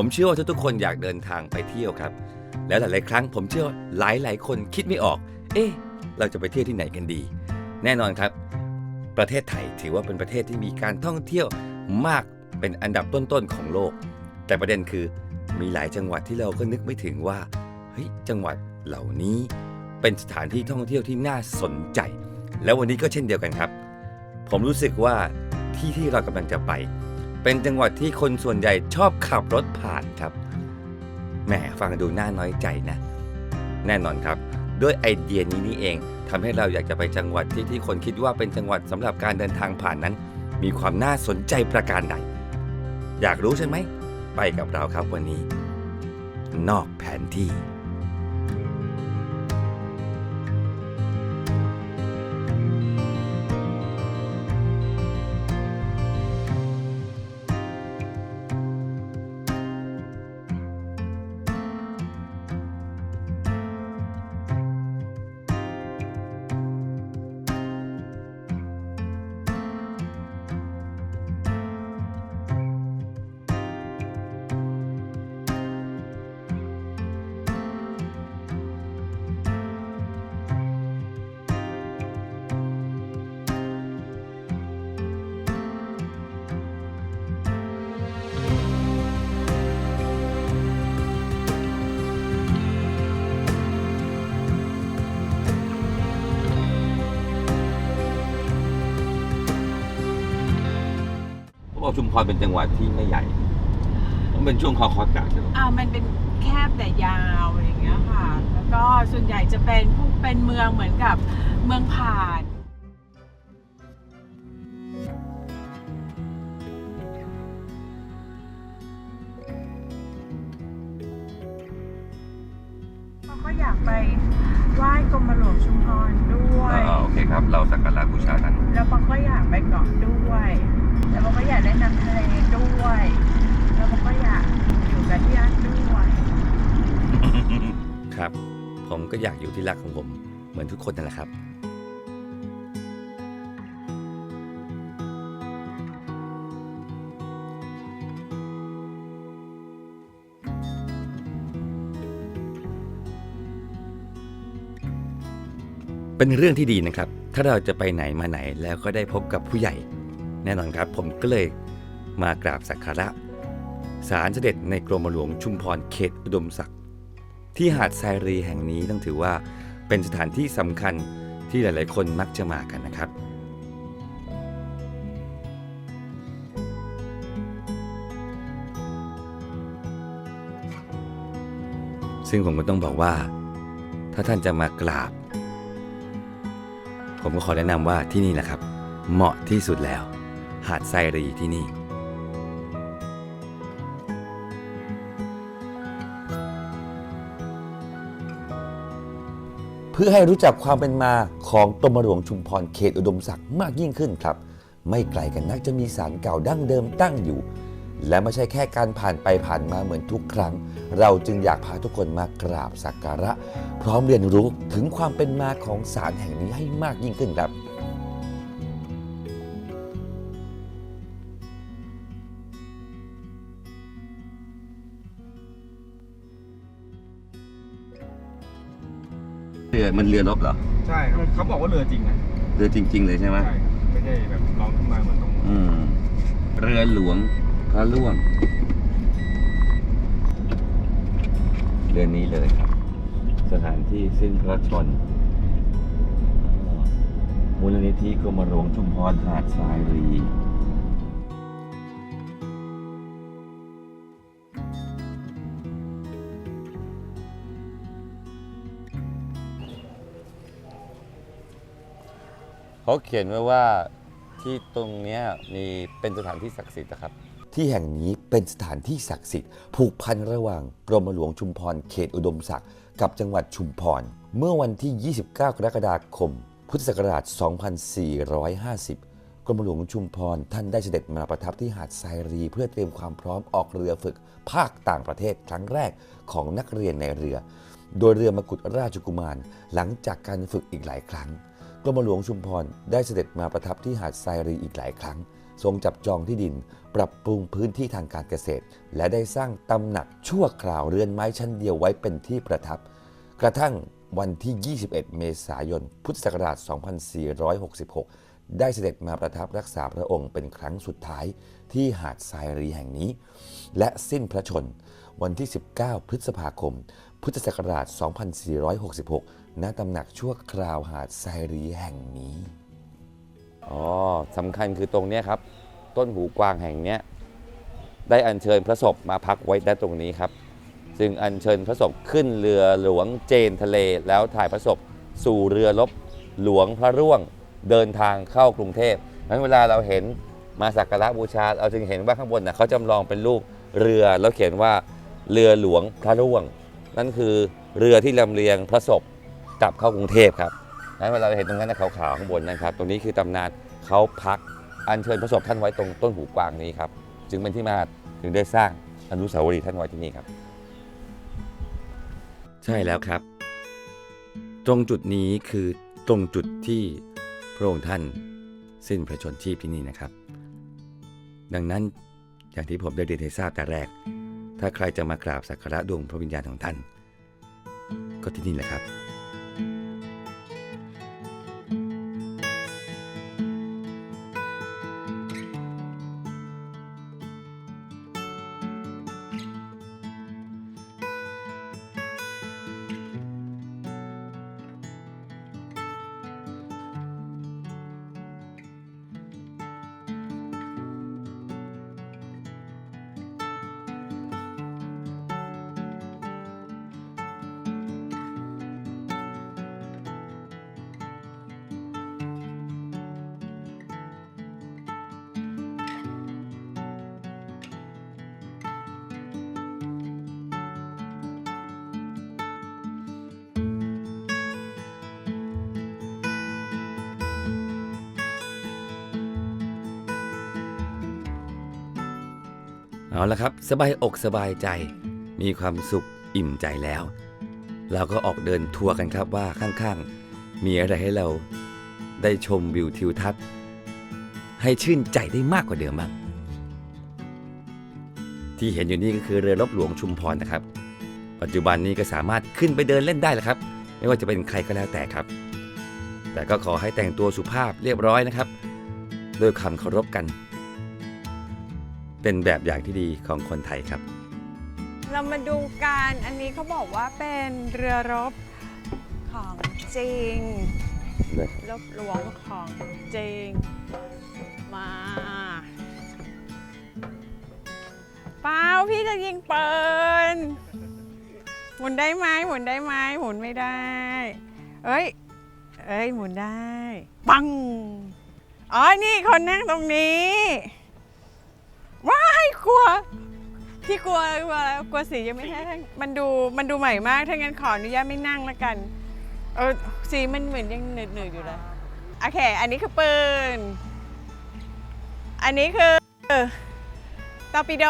ผมเชื่อว่าทุกๆคนอยากเดินทางไปเที่ยวครับ แล้วหลายๆครั้งผมเชื่อว่าหลายๆ คนคิดไม่ออก เอ๊ะเราจะไปเที่ยวที่ไหนกันดี แน่นอนครับ ประเทศไทยถือว่าเป็นประเทศที่มีการท่องเที่ยวมากเป็นอันดับต้นๆของโลก แต่ประเด็นคือมีหลายจังหวัดที่เราก็นึกไม่ถึงว่าเฮ้ยจังหวัดเหล่านี้เป็นสถานที่ท่องเที่ยวที่น่าสนใจ แล้ววันนี้ก็เช่นเดียวกันครับ ผมรู้สึกว่าที่ที่เรากำลังจะไป เป็นจังหวัดที่คนส่วนใหญ่ชอบขับรถผ่านครับ แหมฟังดูน่าน้อยใจนะ แน่นอนครับ ด้วยไอเดียนี้นี่เองทำให้เราอยากจะไปจังหวัดที่ที่คนคิดว่าเป็นจังหวัดสำหรับการเดินทางผ่านนั้น มีความน่าสนใจประการใด อยากรู้ใช่ไหม ไปกับเราครับวันนี้ นอกแผนที่ บอกชุมพรเป็นจังหวัดที่ไม่ใหญ่มันเป็นช่วงคอคอตกาใช่ไหมอ่ามันเป็นแคบแต่ยาวอย่างเงี้ยค่ะ แล้วก็ส่วนใหญ่จะเป็นพวกเป็นเมืองเหมือนกับเมืองผ่าน ว้กรมหลวงชุมพรด้วย อ่าโอเคครับ เราสักการะบูชาท่านแล้วปองก็อยากไปเกาะด้วย แล้วปองก็อยากได้น้ำทะเลด้วย แล้วปองก็อยากอยู่กับที่รักด้วยครับ ผมก็อยากอยู่ที่รักของผม เหมือนทุกคนนั่นแหละครับ เป็นเรื่องที่ดีนะครับ ถ้าเราจะไปไหนมาไหนแล้วก็ได้พบกับผู้ใหญ่ แน่นอนครับผมก็เลยมากราบสักการะศาลเสด็จในกรมหลวงชุมพรเขตอุดมศักดิ์ที่หาดทรายรีแห่งนี้ต้องถือว่าเป็นสถานที่สำคัญที่หลาย ๆ คนมักจะมากันนะครับ ซึ่งผมก็ต้องบอกว่า ถ้าท่านจะมากราบ ผมก็ขอแนะนำว่าที่นี่แหละครับ เหมาะที่สุดแล้ว หาดทรายรีที่นี่ เพื่อให้รู้จักความเป็นมาของกรมหลวงชุมพรเขตอุดมศักดิ์มากยิ่งขึ้นครับ ไม่ไกลกันนักจะมีศาลเก่าดั้งเดิมตั้งอยู่ และไม่ใช่แค่การผ่านไปผ่านมาเหมือนทุกครั้ง เราจึงอยากพาทุกคนมากราบสักการะ พร้อมเรียนรู้ถึงความเป็นมาของศาลแห่งนี้ให้มากยิ่งขึ้นครับเรือมันเรือรบเหรอ ใช่ครับเขาบอกว่าเรือจริงนะเรือจริง ๆ เลยใช่ไหมใช่ไม่ได้แบบร้องขึ้นมาเหมือนตรงอืม เรือหลวง พระล่วงเรือนนี้เลยครับ สถานที่สิ้นพระชนมูลนิธิกรมหลวงชุมพรหาดทรายรีเขาเขียนไว้ว่าที่ตรงนี้มีเป็นสถานที่ศักดิ์สิทธิ์นะครับ ที่แห่งนี้เป็นสถานที่ศักดิ์สิทธิ์ผูกพันระหว่างกรมหลวงชุมพรเขตอุดมศักดิ์กับจังหวัดชุมพร เมื่อวันที่ 29 กรกฎาคม พุทธศักราช 2450 กรมหลวงชุมพรท่านได้เสด็จมาประทับที่หาดทรายรี เพื่อเตรียมความพร้อมออกเรือฝึกภาคต่างประเทศครั้งแรกของนักเรียนในเรือ โดยเรือมกุฎราชกุมารหลังจากการฝึกอีกหลายครั้ง กรมหลวงชุมพรได้เสด็จมาประทับที่หาดทรายรีอีกหลายครั้ง ทรงจับจองที่ดิน ปรับปรุงพื้นที่ทางการเกษตร และได้สร้างตำหนักชั่วคราวเรือนไม้ชั้นเดียวไว้เป็นที่ประทับ กระทั่งวันที่ 21 เมษายน พุทธศักราช 2466 ได้เสด็จมาประทับรักษาพระองค์เป็นครั้งสุดท้ายที่หาดทรายรีแห่งนี้ และสิ้นพระชน วันที่ 19 พฤษภาคม พุทธศักราช 2466 ณ ตำหนักชั่วคราวหาดทรายรีแห่งนี้ อ๋อสำคัญคือตรงเนี้ยครับ ต้นหูกวางแห่งเนี้ยได้อัญเชิญพระศพมาพักไว้ได้ตรงนี้ครับซึ่งอัญเชิญพระศพขึ้นเรือหลวงเจนทะเล แล้วถ่ายพระศพสู่เรือรบหลวงพระร่วงเดินทางเข้ากรุงเทพนั้นเวลาเราเห็นมาสักการะบูชาเราจึงเห็นว่าข้างบนนะเขาจำลองเป็นรูปเรือแล้วเขียนว่าเรือหลวงพระร่วง นั่นคือเรือที่ลำเลียงพระศพกลับเข้ากรุงเทพครับ นั้นเวลาเราเห็นตรงนั้นนะขาวๆข้างบนนะครับ ตรงนี้คือตำนานเขาพักอัญเชิญพระศพท่านไว้ตรงต้นหูกวางนี้ครับ จึงเป็นที่มาถึงได้สร้างอนุสาวรีย์ท่านไว้ที่นี่ครับ ใช่แล้วครับ ตรงจุดนี้คือตรงจุดที่พระองค์ท่านสิ้นพระชนชีพที่นี่นะครับ ดังนั้นอย่างที่ผมได้เรียนให้ทราบแต่แรก ถ้าใครจะมากราบสักการะดวงพระวิญญาณของท่าน ก็ที่นี่แหละครับ เอาละครับ สบายอกสบายใจ มีความสุขอิ่มใจแล้ว เราก็ออกเดินทัวร์กันครับว่าข้างๆ มีอะไรให้เราได้ชมวิวทิวทัศน์ ให้ชื่นใจได้มากกว่าเดิมบ้างที่เห็นอยู่นี่ก็คือเรือรบหลวงชุมพรนะครับ ปัจจุบันนี้ก็สามารถขึ้นไปเดินเล่นได้แล้วครับ ไม่ว่าจะเป็นใครก็แล้วแต่ครับ แต่ก็ขอให้แต่งตัวสุภาพเรียบร้อยนะครับ ด้วยคำเคารพกัน เป็นแบบอย่างที่ดีของคนไทยครับ เรามาดูกันอันนี้เขาบอกว่าเป็นเรือรบของจริงรบหลวงของจริง มาเปล่าพี่จะยิงปืนหมุนได้ไหมหมุนได้ไหมหมุนไม่ได้ เอ้ย เอ้ยหมุนได้ ปัง อ๋อ นี่คนนั่งตรงนี้ ว้ายกลัวพี่กลัวกลัวอะไรกลัวสียังไม่แห้งมันดูมันดูใหม่มาก ถ้างั้นขออนุญาตไม่นั่งแล้วกัน เออสีมันเหมือนยังเหนืดๆอยู่เลยโอเค อันนี้คือปืน อันนี้คือตอร์ปิโด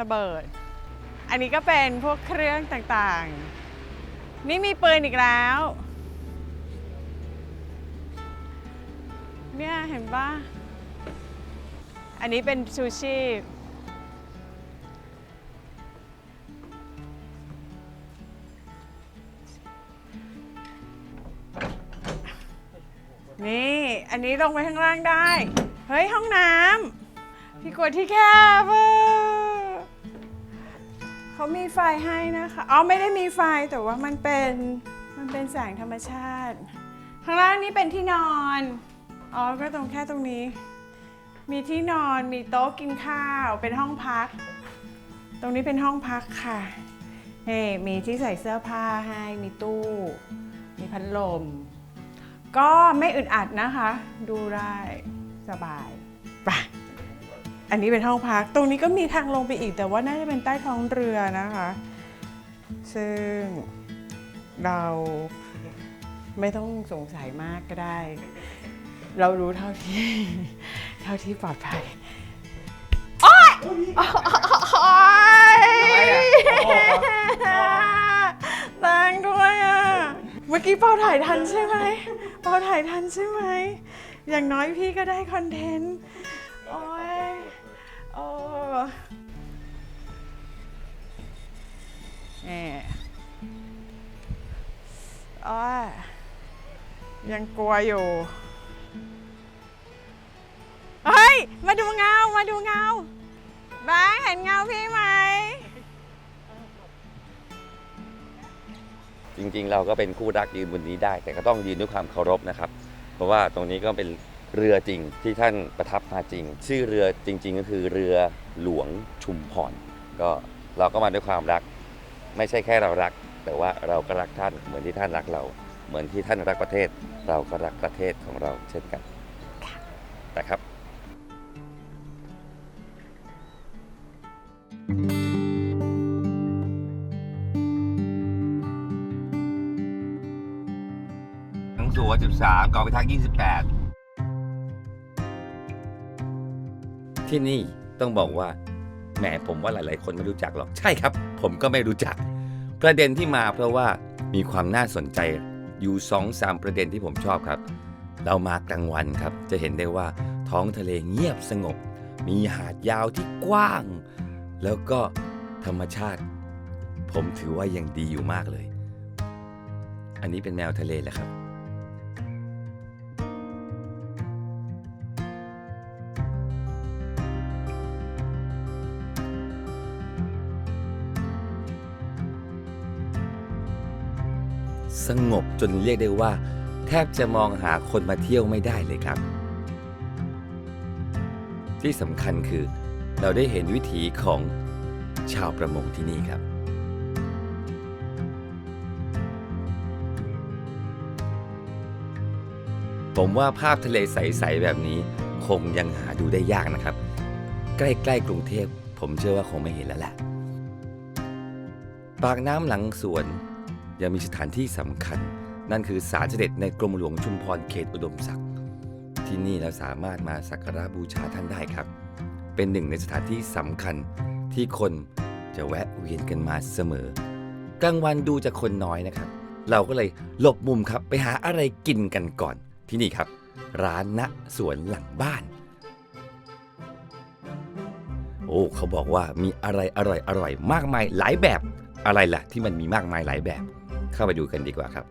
ระเบิด อันนี้ก็เป็นพวกเครื่องต่างๆ นี่มีปืนอีกแล้ว เนี่ยเห็นปะ อันนี้เป็นชูชีพนี่ อันนี้ลงไปข้างล่างได้ เฮ้ย ห้องน้ำพี่กลัวที่แคบเขามีไฟให้นะคะ อ๋อ ไม่ได้มีไฟแต่ว่ามันเป็น มันเป็นแสงธรรมชาติ ข้างล่างนี่เป็นที่นอน อ๋อ ก็ตรงแค่ตรงนี้ มีที่นอนมีโต๊ะกินข้าวเป็นห้องพัก ตรงนี้เป็นห้องพักค่ะนี่มีที่ใส่เสื้อผ้าให้มีตู้ มีพัดลม ก็ไม่อึดอัดนะคะ ดูได้สบายไปอันนี้เป็นห้องพัก ตรงนี้ก็มีทางลงไปอีก แต่ว่าน่าจะเป็นใต้ท้องเรือนะคะ ซึ่งเราไม่ต้องสงสัยมากก็ได้ เรารู้เท่าที่ เท่าที่ปลอดภัย โอ๊ยโอ๊ยแรงด้วยอะ เมื่อกี้เป่าถ่ายทันใช่ไหม เป่าถ่ายทันใช่ไหม อย่างน้อยพี่ก็ได้คอนเทนต์ โอ้ยโอ้แหมโอ้ยยังกลัวอยู่ มาดูเงา มาดูเงาบ้างเห็นเงาพี่ไหม จริงๆ เราก็เป็นคู่รักยืนบนนี้ได้ แต่ก็ต้องยืนด้วยความเคารพนะครับ เพราะว่าตรงนี้ก็เป็นเรือจริงที่ท่านประทับมาจริง ชื่อเรือจริง ๆ ก็คือเรือหลวงชุมพรก็เราก็มาด้วยความรัก ไม่ใช่แค่เรารัก แต่ว่าเราก็รักท่านเหมือนที่ท่านรักเรา เหมือนที่ท่านรักประเทศ เราก็รักประเทศของเราเช่นกันนะครับ ทั้งสัว13กองพิทักษ์28 ที่นี่ต้องบอกว่าแหมผมว่าหลาย ๆ คนไม่รู้จักหรอก ใช่ครับ ผมก็ไม่รู้จัก ประเด็นที่มาเพราะว่ามีความน่าสนใจอยู่2อสามประเด็นที่ผมชอบครับ เรามากลางวันครับ จะเห็นได้ว่าท้องทะเลเงียบสงบ มีหาดยาวที่กว้าง แล้วก็ธรรมชาติ ผมถือว่ายังดีอยู่มากเลย อันนี้เป็นแมวทะเลแหละครับ สงบจนเรียกได้ว่า แทบจะมองหาคนมาเที่ยวไม่ได้เลยครับ ที่สำคัญคือ เราได้เห็นวิถีของชาวประมงที่นี่ครับผมว่าภาพทะเลใส ๆ แบบนี้คงยังหาดูได้ยากนะครับ ใกล้ๆกรุงเทพผมเชื่อว่าคงไม่เห็นแล้วแหละปากน้ำหลังสวน ยังมีสถานที่สำคัญ นั่นคือศาลเสด็จในกรมหลวงชุมพรเขตอุดมศักดิ์ที่นี่เราสามารถมาสักการะบูชาท่านได้ครับ เป็นหนึ่งในสถานที่สำคัญที่คนจะแวะเวียนกันมาเสมอ กลางวันดูจะคนน้อยนะครับ เราก็เลยหลบมุมครับไปหาอะไรกินกันก่อนที่นี่ครับ ร้านณสวนหลังบ้าน โอ้เขาบอกว่ามีอะไรอร่อยอร่อยมากมายหลายแบบอะไรล่ะที่มันมีมากมายหลายแบบ เข้าไปดูกันดีกว่าครับ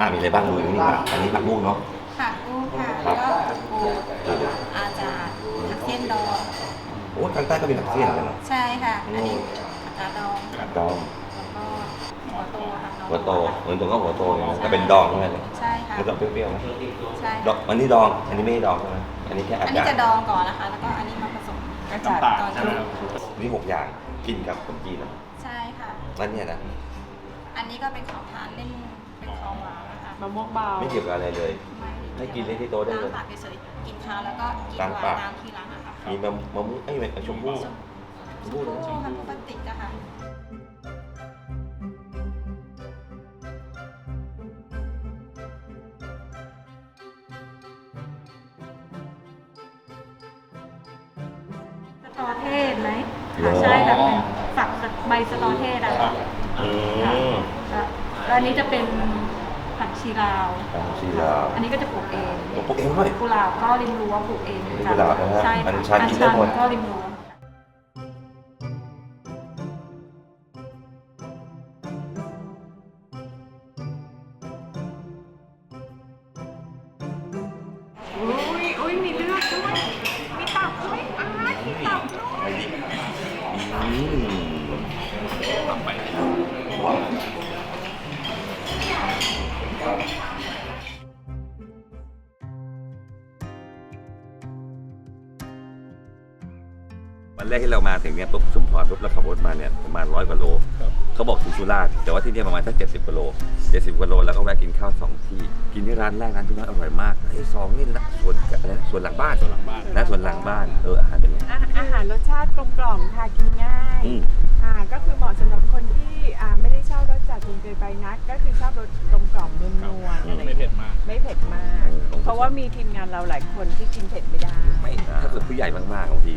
อ่ามีอะไรบ้างดูนี่ผักอันนี้ผักบุ้งเนาะผักบุ้งค่ะแล้วก็ปูอาจารย์ผักเส้นดองโอ้ทางใต้ก็มีผักเสี้ยนกันเนาะใช่ค่ะ อันนี้ผักกาดดองผักดองแล้วก็หัวโตค่ะหัวโตเหมือนตัวก็หัวโตเลยนะแต่เป็นดองใช่ไหมเลยใช่ค่ะมันดอกเปรี้ยวๆไหมใช่ดอกอันนี้ดอง อันนี้ไม่ได้ดองใช่ไหม อันนี้แค่อาอันนี้จารจะย์ดองก่อนนะคะ แล้วก็อันนี้มาผสมกระจัดตอนชุบนี่หกอย่างกินกับขนมจีนนะใช่ค่ะ แล้วเนี่ยนะอันนี้ก็เป็นของทานเล่นเป็นของหวานนะคะมะม่วงเบาไม่เกี่ยวกับอะไรเลยไม่ให้กินเล่นที่โต๊ะได้เลยน้ำปากเฉยๆกินข้าวแล้วก็กินล้างหวาปานกน้ำที่ร้านนะคะมีมะมะม่วงเอ้ยไม่ชมพู่ ชมชพู่มเลยพู่ค่ะพลาสติกอะค่ะ ตอเทศไหมค่ะใช่แบบเป็นฝักใบสตอเทศอะค่ะอืมแล้วแล้วอันนี้จะเป็นผักชีลาวตามชีลาวอันนี้ก็จะปลูกเองปลูกเองด้วย กุหลาบก็ริมรั้วปลูกเองเหมือนกักุหลาบนะฮะใช่อัค่ะญชันกินได้หมดก็ริมรั้ว อุ้ยอุ้ยมีเลือด แรกที่เรามาถึงเนี่ยปุ๊บชุมพรปุ๊บเราขับรถมาเนี่ยประมาณร้อยกว่าโลเขาบอกถึงสุราษฎร์แต่ว่าที่เนี่ยประมาณสักเจ็ดสิบกว่าโลเจ็ดสิบกว่าโลแล้วก็แวะกินข้าวสองที่กินที่ร้านแรกร้านที่น้อยอร่อยมากไอ้สองนี่นะส่วนอะไรนะส่วนหลังบ้านส่วนหลังบ้านนะส่วนหลังบ้านเอออาหารเป็นไงอาอาหารรสชาติกลมกล่อมค่ะกินง่ายอืมอ่าก็คือเหมาะสำหรับคนที่อ่าไม่ได้ชอบรสจัดจนเกินไปนัก ก็คือชอบรสกลมกล่อมนวลๆอะไรอย่างไม่เงี้ยเผ็ดมาก ไม่เผ็ดมาก เพราะว่ามีทีมงานเราหลายคนที่กินเผ็ดไม่ได้ ไม่ถ้าเกิดผู้ใหญ่มากๆบางที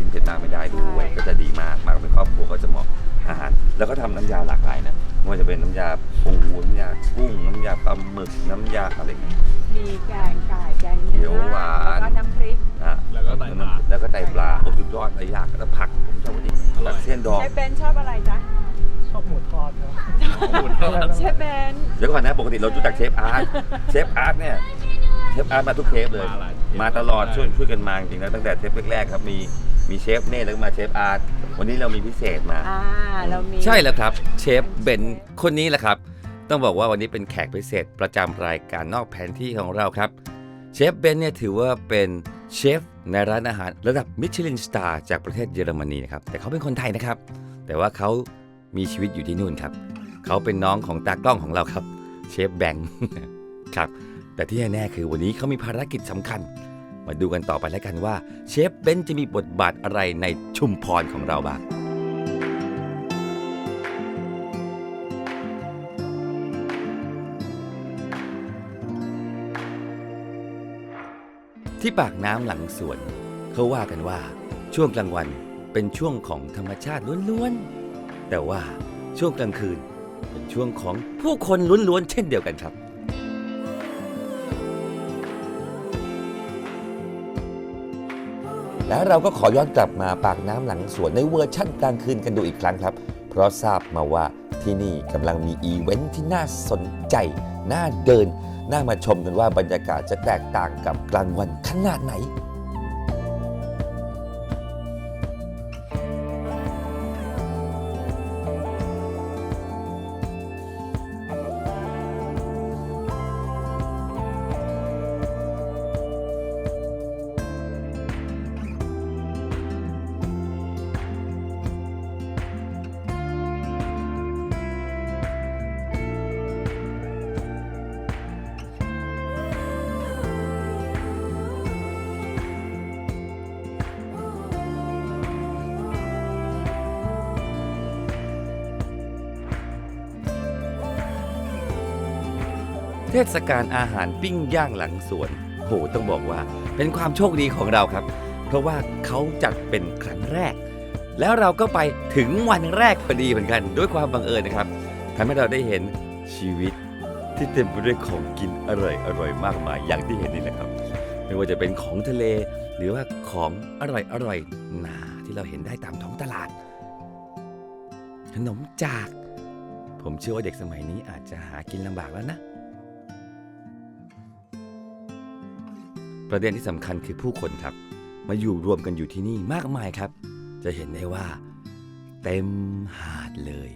ลิ้นเผ็ดมากไม่ได้ด้วยใช่ก็จะดีมากมาเป็นครอบครัวก็จะเหมาะอาหาร แล้วก็ทำน้ำยาหลากหลายนะไม่ว่าจะเป็นน้ำยาปูน้ำยากุ้งน้ำยาปลาหมึกน้ำยาอะไรอย่างเงี้ยมีแกงไก่แกงเขีเนื้ยวหวานแล้วก็น้ำพริกอะแล้วก็ไตปลาแล้วก็ไตปลาโอ้สุดยอดเลยยากแล้วผักผมชอบอันนี้อร่อยผักเส้นดองเชฟเบนชอบอะไรจ๊ะชอบหมูทอดครับเชฟเบนเดี๋ยวก่อนนะปกติเรารู้จักเชฟอาร์ตเชฟอาร์ตเนี่ยเชฟอาร์ตมาทุกเทปเลยมาหลายเทปมาตลอดช่วยช่วยกันมาจริงๆแล้วตั้งแต่เทปแรกๆครับมี มีเชฟเน่แล้วก็มาเชฟอาร์ตวันนี้เรามีพิเศษมา อ่าเรามีใช่แล้วครับ เชฟเบนคนนี้แหละครับ ต้องบอกว่าวันนี้เป็นแขกพิเศษประจำรายการนอกแผนที่ของเราครับ เชฟเบนเนี่ยถือว่าเป็นเชฟในร้านอาหารระดับมิชลินสตาร์จากประเทศเยอรมนีนะครับ แต่เขาเป็นคนไทยนะครับ แต่ว่าเขามีชีวิตอยู่ที่นู่นครับ เขาเป็นน้องของตากล้องของเราครับ เชฟแบงค์ ครับ แต่ที่แน่ๆคือวันนี้เขามีภารกิจสำคัญ มาดูกันต่อไปแล้วกันว่า เชฟเบนจะมีบทบาทอะไรในชุมพรของเราบ้างที่ปากน้ำหลังสวน เขาว่ากันว่า ช่วงกลางวันเป็นช่วงของธรรมชาติล้วนๆ แต่ว่าช่วงกลางคืน เป็นช่วงของผู้คนล้วนๆ เช่นเดียวกันครับ แล้วเราก็ขอย้อนกลับมาปากน้ำหลังสวนในเวอร์ชั่นกลางคืนกันดูอีกครั้งครับ เพราะทราบมาว่าที่นี่กำลังมีอีเวนท์ที่น่าสนใจ น่าเดิน น่ามาชมกันว่าบรรยากาศจะแตกต่างกับกลางวันขนาดไหน เทศกาลอาหารปิ้งย่างหลังสวนโหต้องบอกว่า เป็นความโชคดีของเราครับ เพราะว่าเขาจัดเป็นครั้งแรก แล้วเราก็ไปถึงวันแรกพอดีเหมือนกัน ด้วยความบังเอิญนะครับทำให้เราได้เห็นชีวิตที่เต็มไปด้วยของกินอร่อยอร่อยมากมายอย่างที่เห็นนี่แหละครับ ไม่ว่าจะเป็นของทะเล หรือว่าของอร่อยอร่อยนาที่เราเห็นได้ตามท้องตลาด ขนมจาก ผมเชื่อว่าเด็กสมัยนี้อาจจะหากินลำบากแล้วนะ ประเด็นที่สำคัญคือผู้คนครับ มาอยู่รวมกันอยู่ที่นี่มากมายครับ จะเห็นได้ว่า เต็มหาดเลย